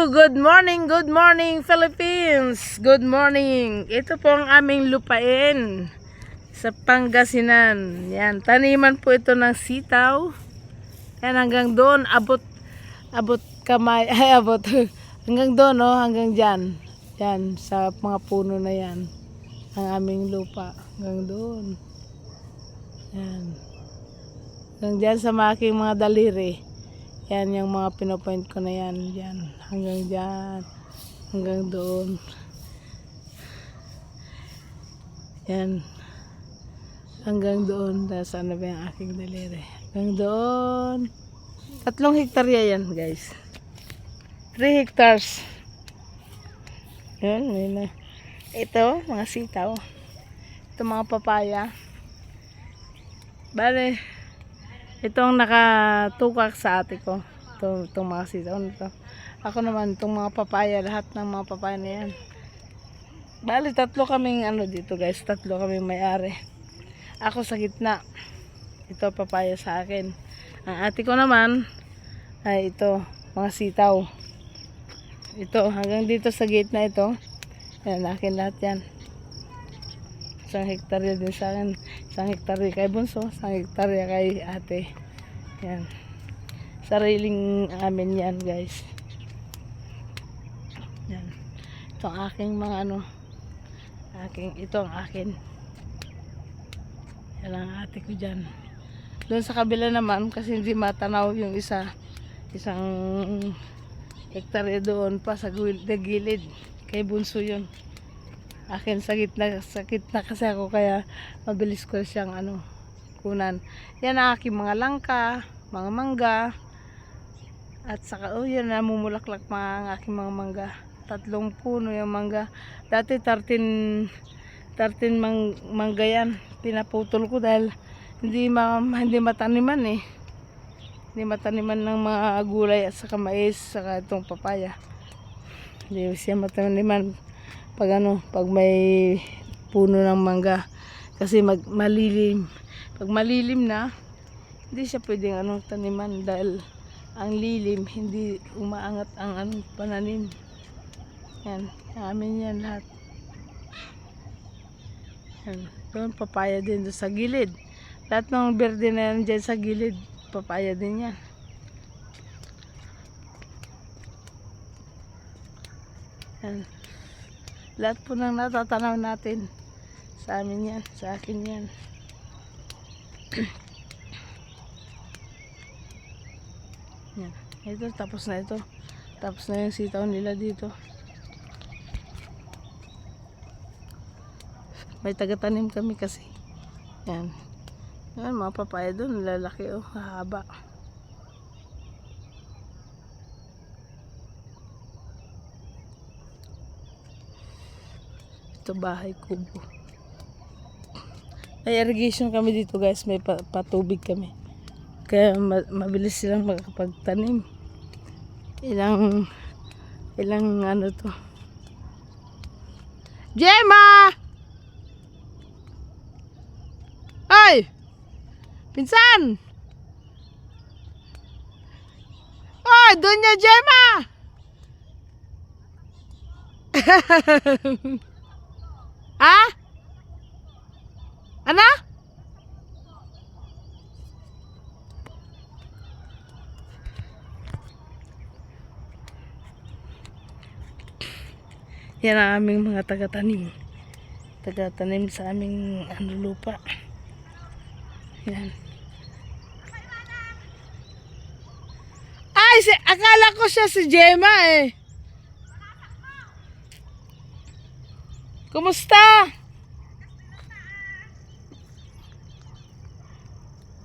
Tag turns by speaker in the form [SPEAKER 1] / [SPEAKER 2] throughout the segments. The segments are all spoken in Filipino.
[SPEAKER 1] Good morning, good morning Philippines. Good morning. Ito po ang aming lupain sa Pangasinan. Yan, taniman po ito ng sitaw. Yan hanggang doon abot abot kamay ay abot hanggang doon no, hanggang diyan. Yan sa mga puno na yan. Ang aming lupa hanggang doon. Yan. Hanggang diyan sa mga aking mga daliri. Yan yung mga pinopoint ko na yan. Yan. Hanggang dyan. Hanggang doon. Yan. Hanggang doon. Nasaan na ba yung aking daliri? Hanggang doon. Tatlong hektarya yan guys. 3 hectares. Yan. May na. Ito, mga sitaw. Ito mga papaya. Bale, Itong nakatukak sa ate ko. Ito, itong mga sitaw nito. Ako naman, itong mga papaya, lahat ng mga papaya na yan. Bali, tatlo kaming ano dito guys. Tatlo kaming may-ari. Ako sa gitna. Ito papaya sa akin. Ang ate ko naman, ay ito, mga sitaw. Ito, hanggang dito sa gate na ito. Yan, akin lahat yan. Isang hektarya din sa akin. Isang hektarya kay Bunso. Isang hektarya kay ate. Yan. Sariling amin yan guys. Yan. Ito ang aking mga ano. Aking, ito ang akin. Yan ang ate ko dyan. Doon sa kabila naman kasi hindi matanaw yung isa. Isang hektarya doon pa sa gilid. Kay Bunso yun akin sa gitna, sa gitna kasi ako kaya mabilis ko siyang ano, kunan. Yan ang aking mga langka, mga mangga, at saka, oh yan, namumulaklak mga ang aking mga mangga. Tatlong puno yung mangga. Dati 13, 13 mang, mangga yan. Pinaputol ko dahil hindi, ma, hindi mataniman eh. Hindi mataniman ng mga gulay at saka mais, saka itong papaya. Hindi siya mataniman pag ano, pag may puno ng mangga kasi mag malilim. Pag malilim na, hindi siya pwedeng ano taniman dahil ang lilim hindi umaangat ang ano pananim. Yan, amin yan lahat. Yan, doon papaya din doon sa gilid. Lahat ng berde na yan dyan sa gilid, papaya din yan. Yan. Lahat po ng natatanaw natin sa amin yan, sa akin yan. yan. Ito, tapos na ito. Tapos na yung sitaw nila dito. May tagatanim kami kasi. Yan. Yan, mga papaya doon, lalaki oh, haba. Ito bahay kubo. May irrigation kami dito guys, may pa- patubig kami. Kaya ma- mabilis silang makakapagtanim. Ilang ilang ano to. Gemma! Ay! Pinsan! Ay, doon niya Gemma! Ha? Ano? Yan ang aming mga taga-tanim. Taga-tanim sa aming ano, lupa. Yan. Ay, si, akala ko siya si Gemma eh. Kumusta?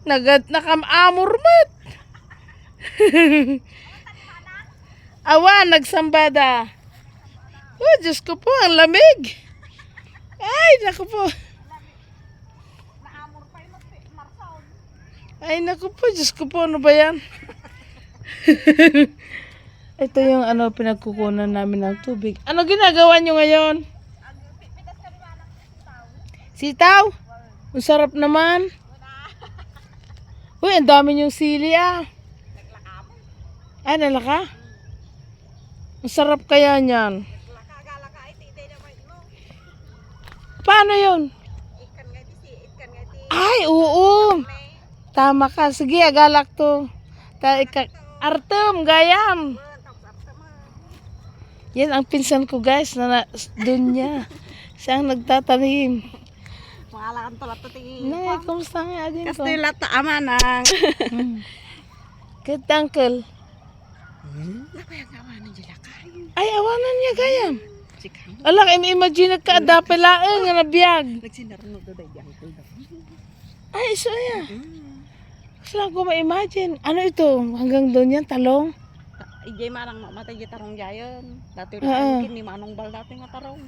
[SPEAKER 1] Nagad nakamamor mat. Awa, nagsambada. Oh, Diyos ko po, ang lamig. Ay, naku po. Ay, naku po, Diyos ko po, ano ba yan? Ito yung ano, pinagkukunan namin ng tubig. Ano ginagawa nyo ngayon? Sitaw? Ang sarap naman. Uy, ang dami yung sili ah. Ay, nalaka? Ang sarap kaya niyan. Paano yun? Ay, oo. Tama ka. Sige, agalak to. Ta Artem, gayam. Yan ang pinsan ko guys na, na doon niya. Siya ang nagtatanim.
[SPEAKER 2] Mangalakan to lato tingin.
[SPEAKER 1] Nay, kumusta nga din ko?
[SPEAKER 2] Kasi lata ama nang.
[SPEAKER 1] Good uncle.
[SPEAKER 2] Napayag nga man ng jalakay.
[SPEAKER 1] Ay, awanan niya gayam. Alak, imagine ka adape laeng nga nabiyag.
[SPEAKER 2] Nagsinarno do day.
[SPEAKER 1] Ay, so ya. Saan ko ma-imagine? Ano ito? Hanggang doon yan, talong?
[SPEAKER 2] Ijay manang mamatay di tarong jayon. Dati
[SPEAKER 1] Oo.
[SPEAKER 2] na kin ni manong bal dati nga tarong.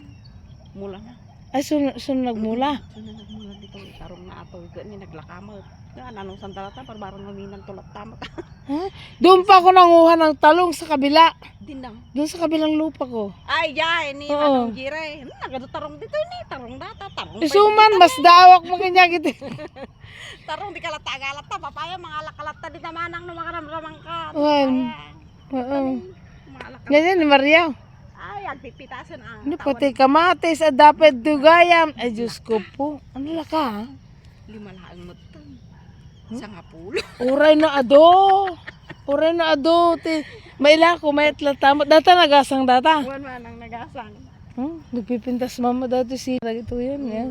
[SPEAKER 2] Mula na.
[SPEAKER 1] Ay, sun sun nagmula.
[SPEAKER 2] Sino nagmula dito tarong na ato ko ni naglakamot. Nga anong sandalata para barang maminan tulat tamat.
[SPEAKER 1] Ha? Doon pa ako nanguha ng talong sa kabila.
[SPEAKER 2] Dindang.
[SPEAKER 1] Doon sa kabilang lupa ko.
[SPEAKER 2] Ay jay ni
[SPEAKER 1] Oo.
[SPEAKER 2] manong jire. Nagado tarong dito ni tarong data tarong.
[SPEAKER 1] Isuman, mas dawak mo kanya gitu.
[SPEAKER 2] Tarong di kalata galata papaya mga alakalata di namanang no makaramramang ka.
[SPEAKER 1] Wan. Oo.
[SPEAKER 2] Mga alak-
[SPEAKER 1] Yan yan, ni Maria.
[SPEAKER 2] Ay, agpipitasan ang
[SPEAKER 1] Ano, pati kamatis, at dapat dugayam. Ay, Diyos ko po. Ano la ka? ha?
[SPEAKER 2] Lima lang mo to. Sa nga pulo.
[SPEAKER 1] Uray na ado. Uray na ado. Ti. Maila ko, may atlatamo. Data nagasang data.
[SPEAKER 2] Buwan man ang nagasang.
[SPEAKER 1] Hmm, nagpipintas mama dati si ito yan. Yan.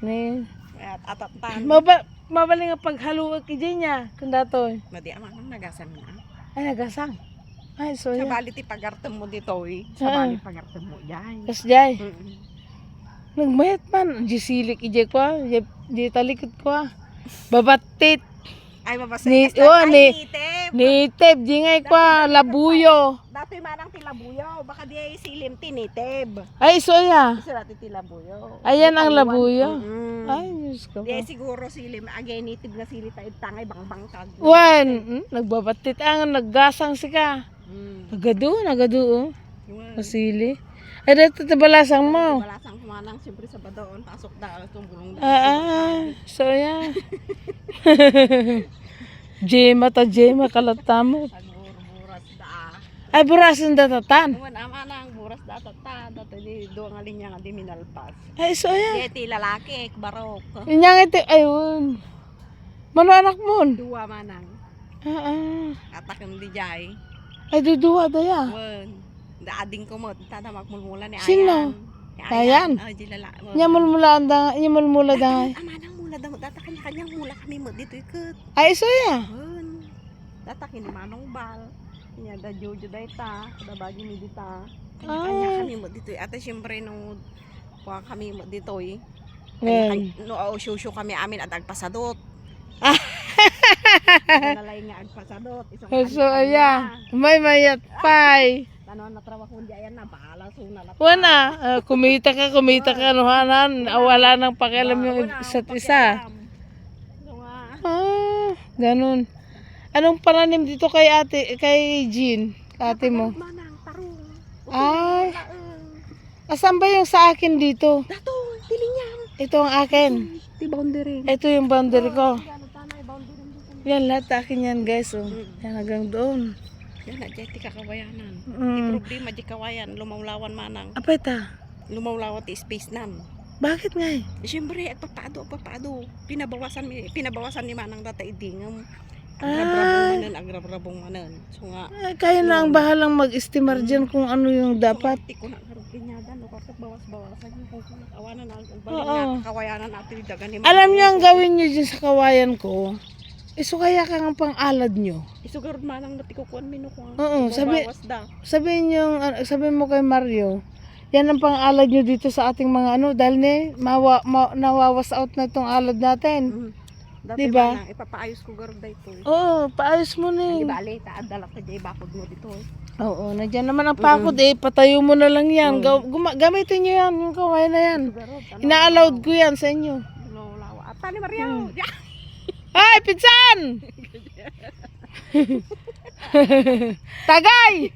[SPEAKER 1] Ni.
[SPEAKER 2] At atatan.
[SPEAKER 1] Maba, mabaling nga paghaluag ki niya. Kung dato.
[SPEAKER 2] Madi amang ang nagasang na.
[SPEAKER 1] Ay, nagasang. Ay, so yan.
[SPEAKER 2] bali ti pagartem mo dito eh. Sa
[SPEAKER 1] Oo.
[SPEAKER 2] bali pagartem mo jay.
[SPEAKER 1] Kas jay.
[SPEAKER 2] Mm.
[SPEAKER 1] Nagmayat man. Di silik ije ko ah. Di, talikod ko ah. Babatit.
[SPEAKER 2] Ay babasa
[SPEAKER 1] Ni- oh, ni-
[SPEAKER 2] nitib.
[SPEAKER 1] Nitib. Di ngay ko ah. Labuyo.
[SPEAKER 2] Dati manang tilabuyo. Baka di ay silim tinitib.
[SPEAKER 1] Ay, so ya.
[SPEAKER 2] Isa dati tilabuyo.
[SPEAKER 1] Ayan
[SPEAKER 2] Di
[SPEAKER 1] ang labuyo.
[SPEAKER 2] Mm.
[SPEAKER 1] Ay, Diyos ko
[SPEAKER 2] Di ay siguro silim. Agay nitib na sili tayo tangay bang bang tag.
[SPEAKER 1] Wan. Hmm, nagbabatit ang naggasang sika.
[SPEAKER 2] Mm.
[SPEAKER 1] Nagado, nagado oh.
[SPEAKER 2] Yun.
[SPEAKER 1] Masili. Ay, dito tabalasang mo.
[SPEAKER 2] Balasang kumanang siyempre sa badoon. Pasok dahil itong bulong dahil.
[SPEAKER 1] Ah, ah, so ya. Jema ta jema kalatamo. Ay, burasan datatan.
[SPEAKER 2] Tuwan ama na ang buras data ta. Dati di doon nga linya nga di minalpas.
[SPEAKER 1] Ay, so ya.
[SPEAKER 2] Yeti lalaki, barok.
[SPEAKER 1] Inyang ito, ayun. Mano anak mo?
[SPEAKER 2] Dua manang.
[SPEAKER 1] Ah, ah.
[SPEAKER 2] Atakam di jay.
[SPEAKER 1] Ay, duduwa daya.
[SPEAKER 2] Wen. Daading ko mo. Tada magmulmula ni Ayan.
[SPEAKER 1] Sino?
[SPEAKER 2] Ni
[SPEAKER 1] Ayan?
[SPEAKER 2] Oh, di lala. wen.
[SPEAKER 1] Nyamulmula anda, nyamulmula da.
[SPEAKER 2] Ama nang mula daw. Data kanya-kanyang mula kami mo dito ikot.
[SPEAKER 1] Ay, so ya.
[SPEAKER 2] Wen. Data kini manong bal. Nya da jojo da ita. Da bagi mi dita. Kanya-kanya kami mo dito. Ate siyempre nung kuha kami mo dito eh.
[SPEAKER 1] Well,
[SPEAKER 2] No, oh, shushu kami amin at agpasadot.
[SPEAKER 1] Ah.
[SPEAKER 2] Nalay nga agpasadot.
[SPEAKER 1] So ya. May mayat pay.
[SPEAKER 2] Ano na trabaho ko diyan na bahala so na lang.
[SPEAKER 1] Wana, ah, kumita ka, kumita ka, nuhanan. Ah, Wala nang pakialam yung isa't isa. Ah, ganun. Anong pananim dito kay ate, kay Jean, ate mo? Ay, asan ba yung sa akin dito?
[SPEAKER 2] Dato, dili niya.
[SPEAKER 1] Ito ang akin.
[SPEAKER 2] Ti boundary.
[SPEAKER 1] Ito yung boundary ko.
[SPEAKER 2] Ano tanay boundary dito.
[SPEAKER 1] Yan, lahat akin yan, guys. Oh. Yan, hanggang doon.
[SPEAKER 2] Yan na jay ti kakawayanan. Ti
[SPEAKER 1] Mm.
[SPEAKER 2] problema di kawayan lumawlawan manang.
[SPEAKER 1] Apa ita?
[SPEAKER 2] Lumawlawan ti space nam.
[SPEAKER 1] Bakit nga eh?
[SPEAKER 2] Eh, Siyempre, at papaado, papaado. Pinabawasan, mi- pinabawasan ni Manang data idingam. Agrabrabong manan, agrabrabong manan. So nga,
[SPEAKER 1] Ay, kayo na ang bahalang mag-estimar dyan kung ano yung dapat.
[SPEAKER 2] Di ko na no, kapag bawas-bawasan yung kung nakawanan na, ang balik nga, kawayanan natin yung dagan ni
[SPEAKER 1] Alam niyo ang gawin niyo dyan sa kawayan ko? Iso kaya ka ng pang-alad niyo.
[SPEAKER 2] Isugar manang natikukuan minukuan.
[SPEAKER 1] Oo, sabi-. Sabihin niyo, ano, sabihin mo kay Mario, yan ang pang-alad niyo dito sa ating mga ano, dahil ne, mawa, ma, nawawas out na itong alad natin.
[SPEAKER 2] Mm. Dati
[SPEAKER 1] Diba?
[SPEAKER 2] manang, ipapaayos ko garod da ito. eh.
[SPEAKER 1] Oo, paayos mo na
[SPEAKER 2] ba, ali, taadalak ka dyan, bakod mo dito. eh.
[SPEAKER 1] Oo, nandiyan naman ang pakod eh, patayo mo na lang yan.
[SPEAKER 2] Mm.
[SPEAKER 1] Gaw- guma- gamitin niyo yan, yung kawayan na yan.
[SPEAKER 2] Ano,
[SPEAKER 1] Ina-allowed ko yan sa inyo.
[SPEAKER 2] ano, lawa. At tani Maria,
[SPEAKER 1] Mm. Ay, pinsan! Tagay!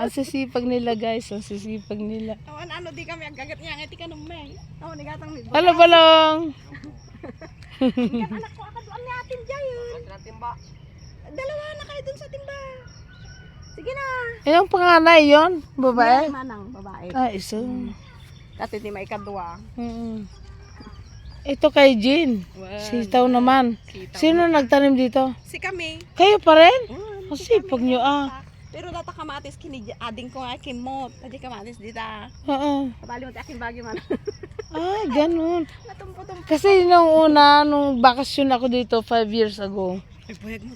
[SPEAKER 1] ang sisipag nila guys, ang sisipag nila.
[SPEAKER 2] Awan, ano, di kami agagat niya, ngiti ka nung may. Awan, nigatang ni
[SPEAKER 1] Halo balong!
[SPEAKER 2] Ikat anak ko, akad doon ni atin dyan yun. Dalawa na kayo dun sa timba. Sige na.
[SPEAKER 1] Yung panganay yon babae?
[SPEAKER 2] Manang babae.
[SPEAKER 1] Ah, isa.
[SPEAKER 2] Dati di maikadwa.
[SPEAKER 1] Mm. Ito kay Jean. Sitaw naman.
[SPEAKER 2] Sitaw.
[SPEAKER 1] Sino nagtanim dito?
[SPEAKER 2] Si kami.
[SPEAKER 1] Kayo pa rin?
[SPEAKER 2] Mm,
[SPEAKER 1] Kasi pag nyo ah.
[SPEAKER 2] Pero data kamatis kini ading ko nga kimot. Tadi kamatis dita.
[SPEAKER 1] Oo.
[SPEAKER 2] Kabali mo akin bagyo man.
[SPEAKER 1] Ah, ganun. Kasi nung una, nung bakasyon ako dito, five years ago,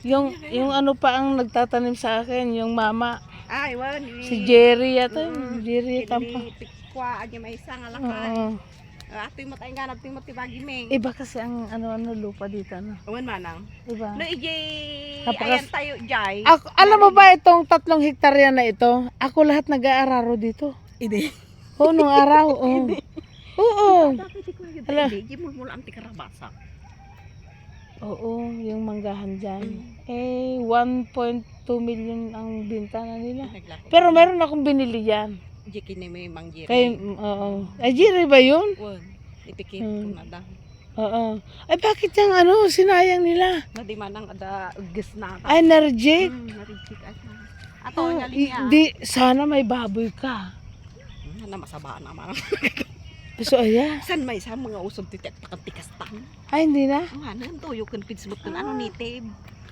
[SPEAKER 1] yung, yung ano pa ang nagtatanim sa akin, yung mama,
[SPEAKER 2] Ay, wan.
[SPEAKER 1] si Jerry yata, yun, Jerry Tampa.
[SPEAKER 2] Pikwa, anya may isang alakay.
[SPEAKER 1] Oo.
[SPEAKER 2] Atoy mo tayong ganap, tingmo ti bagi me.
[SPEAKER 1] Iba kasi ang ano-ano lupa dito, ano?
[SPEAKER 2] Awan manang.
[SPEAKER 1] Iba.
[SPEAKER 2] No, ije,
[SPEAKER 1] Napakas-
[SPEAKER 2] ayan tayo, Jai.
[SPEAKER 1] Ako, alam mo ba itong tatlong hektarya na ito? Ako lahat nag-aararo dito.
[SPEAKER 2] Ide.
[SPEAKER 1] Oo, nung araw. Oo. Oo. Hala.
[SPEAKER 2] Ide, ije mo mula ang tikarabasa.
[SPEAKER 1] Oo, yung manggahan dyan.
[SPEAKER 2] Mm.
[SPEAKER 1] Eh, 1.2 million ang binta na nila. Pero meron akong binili yan.
[SPEAKER 2] Ije kini may mangjiri.
[SPEAKER 1] Kay, oo. Ay, Jerry ba yun?
[SPEAKER 2] Wan. Ipikit
[SPEAKER 1] Mm.
[SPEAKER 2] ko na.
[SPEAKER 1] Oo. Ay, bakit yung ano, sinayang nila?
[SPEAKER 2] Na di manang ada ugis na.
[SPEAKER 1] Ay, narjik.
[SPEAKER 2] Hmm, narijik ata. Ato
[SPEAKER 1] Ah, i-
[SPEAKER 2] linya.
[SPEAKER 1] di, sana may baboy ka.
[SPEAKER 2] Na masabaan naman.
[SPEAKER 1] So, aya.
[SPEAKER 2] San may sa mga usod ti tek pakantikastan.
[SPEAKER 1] Ay, hindi na.
[SPEAKER 2] Ang hanan to yung kan pidsmut kan ano native.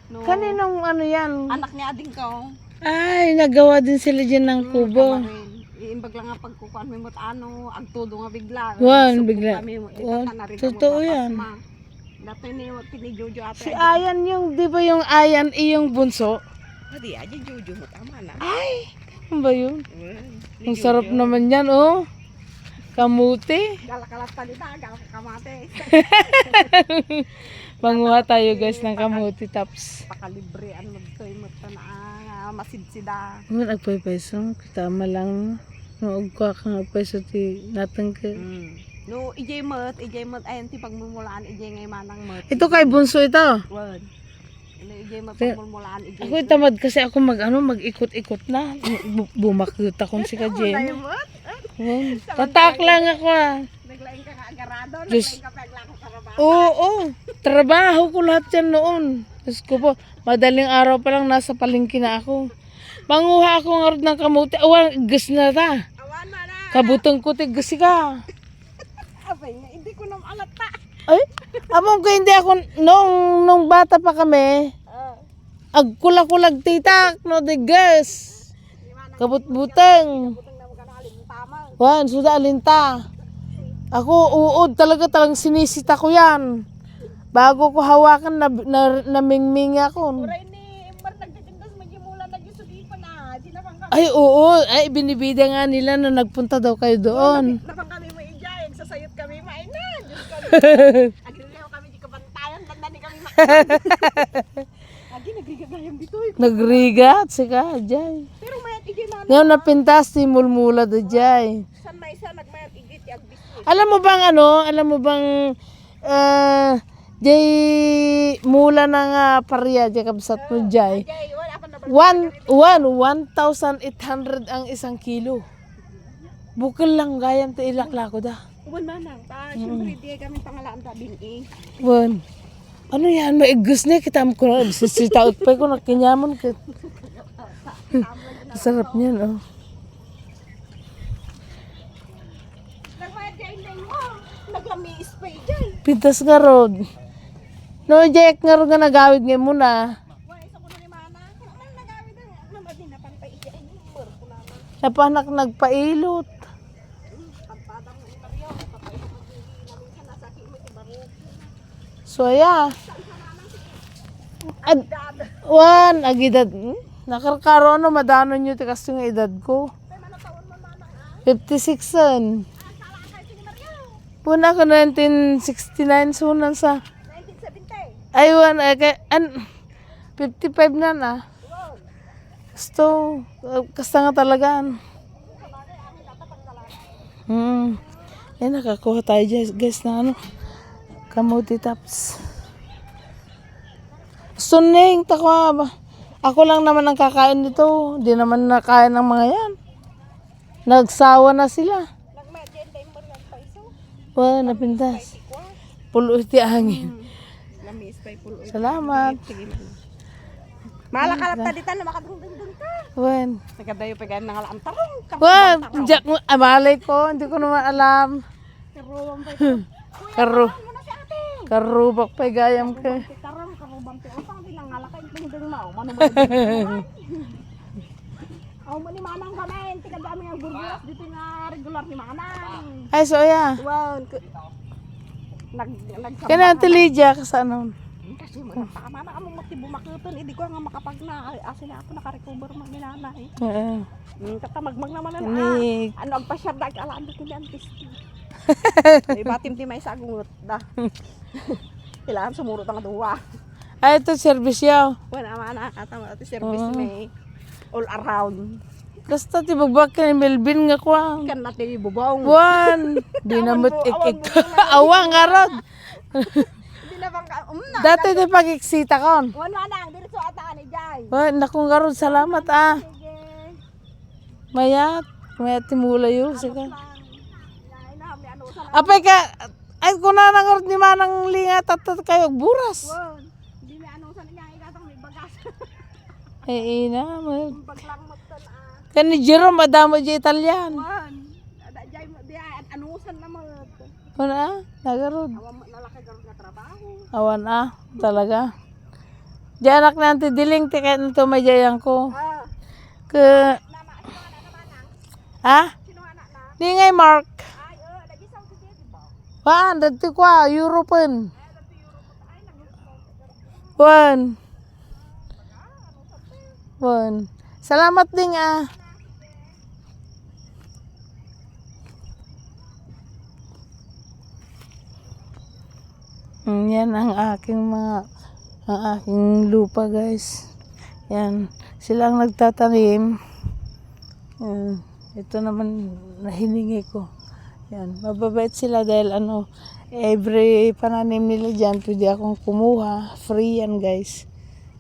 [SPEAKER 2] No.
[SPEAKER 1] Kaninong ano yan?
[SPEAKER 2] Anak niya ading ko.
[SPEAKER 1] Ay, nagawa din sila dyan ng kubo.
[SPEAKER 2] Iimbag lang nga pagkukuan mo mo ano, ang todo nga bigla.
[SPEAKER 1] Wan, bigla.
[SPEAKER 2] Mo,
[SPEAKER 1] Wan, totoo yan.
[SPEAKER 2] Dati ni ni Jojo ata.
[SPEAKER 1] Si Ayan yung, di ba yung Ayan, iyong bunso?
[SPEAKER 2] Adi aja Jojo mo tama na.
[SPEAKER 1] Ay, ano ba yun? Ang sarap naman yan, oh. Kamuti.
[SPEAKER 2] Galakalat pa galak kamate.
[SPEAKER 1] Manguha tayo guys ng kamuti tops.
[SPEAKER 2] Pakalibre ano toy mo ta na ah, masidsida.
[SPEAKER 1] Ano nagpapaiso? Tama lang. Noog ka ka nga paiso ti natang ka.
[SPEAKER 2] Mm. No, ijay mat, ijay mat ayan ti pagmumulaan ijay ngay manang mat.
[SPEAKER 1] Ito kay bunso ito.
[SPEAKER 2] Wan. No, ijay mat pagmumulaan ijay.
[SPEAKER 1] Ako tamad kasi ako mag ano mag-ikot-ikot na. Bu- Bumakyut akong si
[SPEAKER 2] mat.
[SPEAKER 1] Wan, Tatak lang ako ah.
[SPEAKER 2] Naglaing ka nga agarado,
[SPEAKER 1] Diyos.
[SPEAKER 2] naglaing ka paglako sa trabaho.
[SPEAKER 1] Oo, oo. Trabaho ko lahat yan noon. Diyos ko po, madaling araw pa lang nasa palengke na ako. Manguha ako nga rin ng kamuti. Awan, gas na ta.
[SPEAKER 2] Awan na na.
[SPEAKER 1] Kabutong ko tigasi ka.
[SPEAKER 2] Abay hindi ko na alata.
[SPEAKER 1] Ay, among ko hindi ako, nung, nung bata pa kami,
[SPEAKER 2] Ah,
[SPEAKER 1] agkulag-kulag titak, no, the gas. Kabut-butang. Wan, suda alinta. Ako, uod talaga talang sinisita ko yan. Bago ko hawakan, na, na, namingming ako.
[SPEAKER 2] Uray ni Imbar nagtitindas magimula nagisudi pa na. Di na pang.
[SPEAKER 1] Ay, oo. Ay, binibida nga nila na nagpunta daw kayo doon.
[SPEAKER 2] Na pang kami mo ijay, sasayot kami mainan. Diyos kami. Agrileho kami di kabantayan, tanda ni kami ma. Agi nagrigagayam dito. eh.
[SPEAKER 1] Nagrigat si Kajay.
[SPEAKER 2] Pero mayat ijay man.
[SPEAKER 1] Ngayon napintas si Mulmula do Jay.
[SPEAKER 2] San may isa nagmayat yung biskuit.
[SPEAKER 1] Alam mo bang ano? Alam mo bang uh, Jay mula na nga pariya Jay kabsat mo Jay.
[SPEAKER 2] Na ba?
[SPEAKER 1] One, one, 1,800 ang isang kilo. Bukal lang gayam ti ilaklako da.
[SPEAKER 2] Uwan manang. Pa, syempre di kami pangalaan ta bin eh.
[SPEAKER 1] Wan. Ano yan? Maigus na kita mo ko na. Sisitaot pa ko nakinyamon ka. Sarap niyan, oh.
[SPEAKER 2] Nagmayat jay na mo. Naglami spray jay.
[SPEAKER 1] Pintas nga rod. No, Jack nga nga nagawid nga muna. Nagpailot.
[SPEAKER 2] Sa ti baro.
[SPEAKER 1] So, yeah. Ad, wan, agidad. Hmm? Nakarkaro ano, madano nyo ti kasi nga edad ko.
[SPEAKER 2] Kaya man ang taon man manang ah.
[SPEAKER 1] 56 an. Puna ko 1969 sunan sa.
[SPEAKER 2] 1970.
[SPEAKER 1] Ay, wan, ay, kay, an, 55 na na. Gusto, uh, kasta nga talagaan. Hmm. Yan, nakakuha tayo guys, guys na ano. Kamuti tops. Suning, takwa ba? Ako lang naman ang kakain nito. Di naman nakain ng mga yan. Nagsawa na sila. Wah, napintas. Pulo iti
[SPEAKER 2] spray pulo.
[SPEAKER 1] Salamat.
[SPEAKER 2] Malakalat ta dita na makadungdung ka.
[SPEAKER 1] Wan.
[SPEAKER 2] Nagadayo pa ganang alam. Tarong!
[SPEAKER 1] Wan, diyak mo, amalay ko, hindi ko naman alam.
[SPEAKER 2] Karuwang pa ito. Na ate?
[SPEAKER 1] karubak pa gayam ka.
[SPEAKER 2] Karubang. Utang bilang ngalakay. Tingdeng na. O, mano ba? Aw mo ni Manang kami. Tika dami ang gurgulas. Dito nga regular ni Manang.
[SPEAKER 1] Ay, so yeah.
[SPEAKER 2] Wow. Nag, nag,
[SPEAKER 1] Kana Ate Lydia, kasano?
[SPEAKER 2] Kasi mo tama na amo mati bumakuton hindi ko nga makapag na asin ako naka-recover man ginana eh.
[SPEAKER 1] Oo.
[SPEAKER 2] Mm, katamagmag naman na ah.
[SPEAKER 1] Ni,
[SPEAKER 2] Ano ang pasyar da kalaan do kini antisti. Di ba timtimay sa agungot da. Kailangan sumuro tang duwa.
[SPEAKER 1] ay, ito, servisyo.
[SPEAKER 2] Wala man na katama ati service
[SPEAKER 1] Oo.
[SPEAKER 2] may all around.
[SPEAKER 1] Basta, tibagbak ka ni Melvin nga kwa.
[SPEAKER 2] Kan natin ibubong.
[SPEAKER 1] Wan, di na mo't
[SPEAKER 2] Awan mo,
[SPEAKER 1] ikik.
[SPEAKER 2] awan mo,
[SPEAKER 1] Awang nga rod.
[SPEAKER 2] Hindi na bang ka- um na.
[SPEAKER 1] Dati di pagiksita kon.
[SPEAKER 2] Wan manang dili so ata ni Jay.
[SPEAKER 1] Wan, nakong nga rod, salamat ah.
[SPEAKER 2] Sige.
[SPEAKER 1] Mayat, mayat timula. Sige.
[SPEAKER 2] Yay na may ano
[SPEAKER 1] Apay ka, ay kuna nang rod ni manang lingat at kayo buras.
[SPEAKER 2] Hindi may ano sa niya ikatang may bagas.
[SPEAKER 1] Eh, ina, may-
[SPEAKER 2] Paglang matan ah.
[SPEAKER 1] Kani Jerome, adamo di Italian.
[SPEAKER 2] Wan. Ada jay mo di anusan na mo.
[SPEAKER 1] Wan ah, nagarod.
[SPEAKER 2] Awa mo nalaki garo nga trabaho.
[SPEAKER 1] Awan ah, talaga. Di anak na anti diling tiket nito may jayang ko.
[SPEAKER 2] Ah.
[SPEAKER 1] Ke, ha?
[SPEAKER 2] Na?
[SPEAKER 1] Di ngay Mark. Wan, dati kwa, European.
[SPEAKER 2] Ay dati Europe ay nag
[SPEAKER 1] Wan. Wan. Salamat ding ah. Yan ang aking mga ang aking lupa guys. Yan. Sila ang nagtatanim. Yan. Ito naman nahiningi ko. Yan. Mababait sila dahil ano, every pananim nila dyan, pwede akong kumuha. Free yan guys.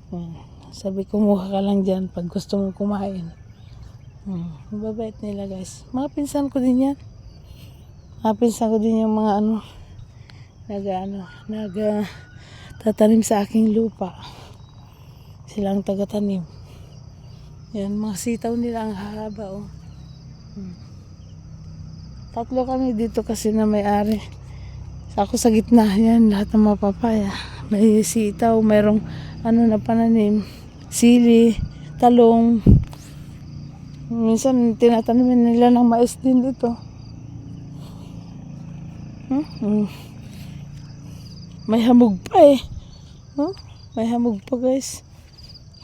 [SPEAKER 1] Yan. Sabi kumuha ka lang dyan pag gusto mong kumain. Hmm. Mababait nila guys. Mga pinsan ko din yan. Mga pinsan ko din yung mga ano, nag ano, nag ah, tatanim sa aking lupa. Sila ang tagatanim. Yan, mga sitaw nila ang haba oh. Hmm. Tatlo kami dito kasi na may-ari. Ako sa gitna, yan, lahat ng mga papaya. May sitaw, mayroong ano na pananim, sili, talong. Minsan tinatanimin nila ng mais din dito. Hmm? Hmm. May hamog pa eh. Huh? May hamog pa guys.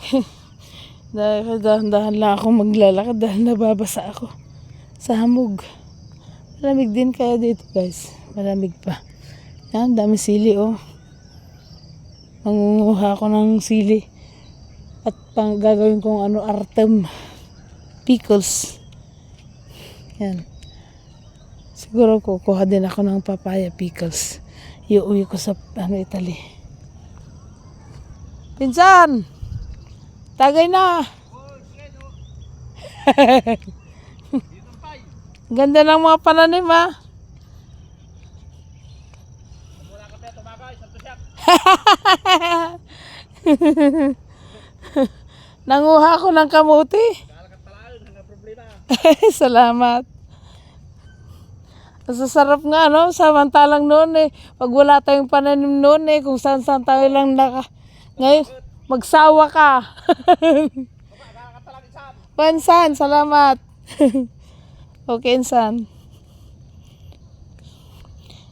[SPEAKER 1] dahil dahan-dahan lang ako maglalakad dahil nababasa ako sa hamog. Malamig din kaya dito guys. Malamig pa. Yan, dami sili oh. Mangunguha ako ng sili. At pang gagawin kong ano, artem. Pickles. Yan. Siguro kukuha din ako ng papaya pickles. Iuwi ko sa ano, Italy. Pinsan! Tagay na! Ganda ng mga pananim ah. Nanguha ako ng kamuti. Salamat. Masasarap nga, no? Samantalang noon eh, pag wala tayong pananim noon eh, kung saan saan tayo lang naka... Ngayon, magsawa ka. Pansan, salamat. okay, insan.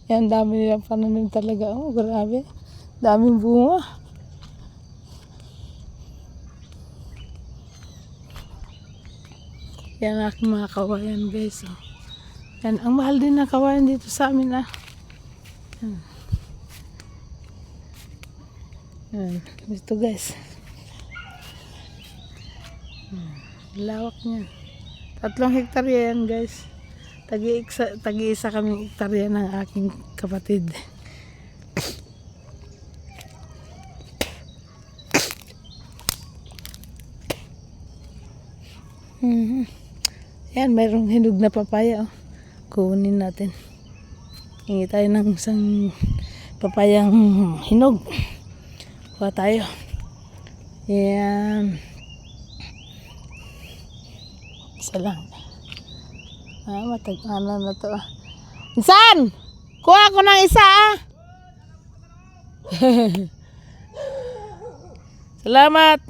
[SPEAKER 1] Yan, dami nilang pananim talaga. Oh, grabe. Daming bunga. Yan aking mga kawayan guys. Oh. Yan, ang mahal din ng kawayan dito sa amin ah. Yan. Yan, dito guys. Hmm, Lawak niya. Tatlong hektarya yan guys. Tagi-isa, tagi-isa kaming hektarya ng aking kapatid. Mhm. Yan, mayroong hinog na papaya. Oh. Kunin natin. Hingi tayo ng isang papayang hinog. Kuha tayo. Yan. Isa lang. Ah, matag ano na to. ah. Kuha ko ng isa ah! Salamat!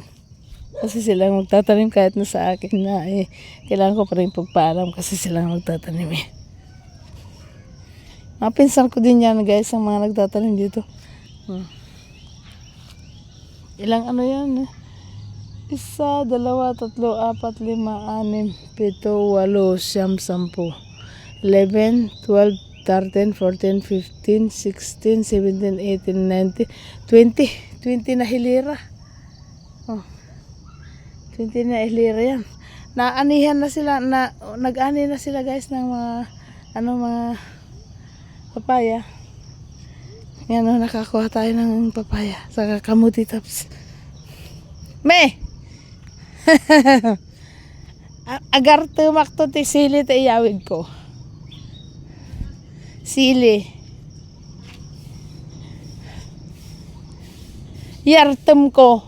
[SPEAKER 1] Kasi silang magtatanim kahit na sa akin na eh. Kailangan ko pa rin pagpaalam kasi silang magtatanim eh. Pinsan ko din yan guys, ang mga nagtatanim dito. Hmm. Ilang ano yan. Isa, dalawa, tatlo, apat, lima, anim, pito, walo, siyam, sampu. 11, 12, 13, 14, 15, 16, 17, 18, 19, 20. 20 na hilira. Oh. 20 na hilira yan. Naanihan na sila, na, nag-ani na sila guys ng mga, ano mga papaya. Yan o, nakakuha tayo ng papaya sa kamuti tops. Me! Agar tumakto ti sili iyawid ko. Sili. Yartem ko.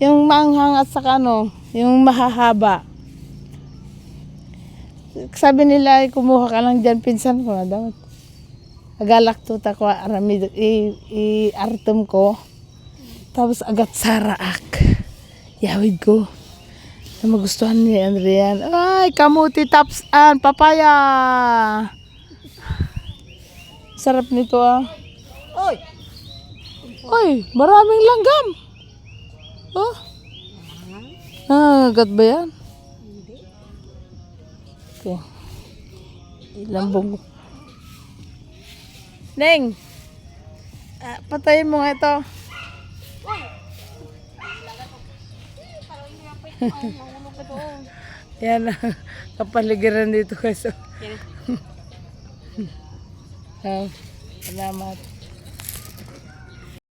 [SPEAKER 1] Yung manghang at saka ano, yung mahahaba. Sabi nila, kumuha ka lang dyan, pinsan ko na daw. Agalak to ta ko, aramid, i, i artem ko. Tapos agat saraak. Yawid ko. Na magustuhan ni Andrian. Ay, kamuti taps an papaya. Sarap nito ah.
[SPEAKER 2] Oy!
[SPEAKER 1] Ay, maraming langgam. Oh. Ah, agat ba yan? Okay. Ilambong ko. Neng! Ah, patayin mo nga ito. Yan ang kapaligiran dito guys. Oh. Salamat.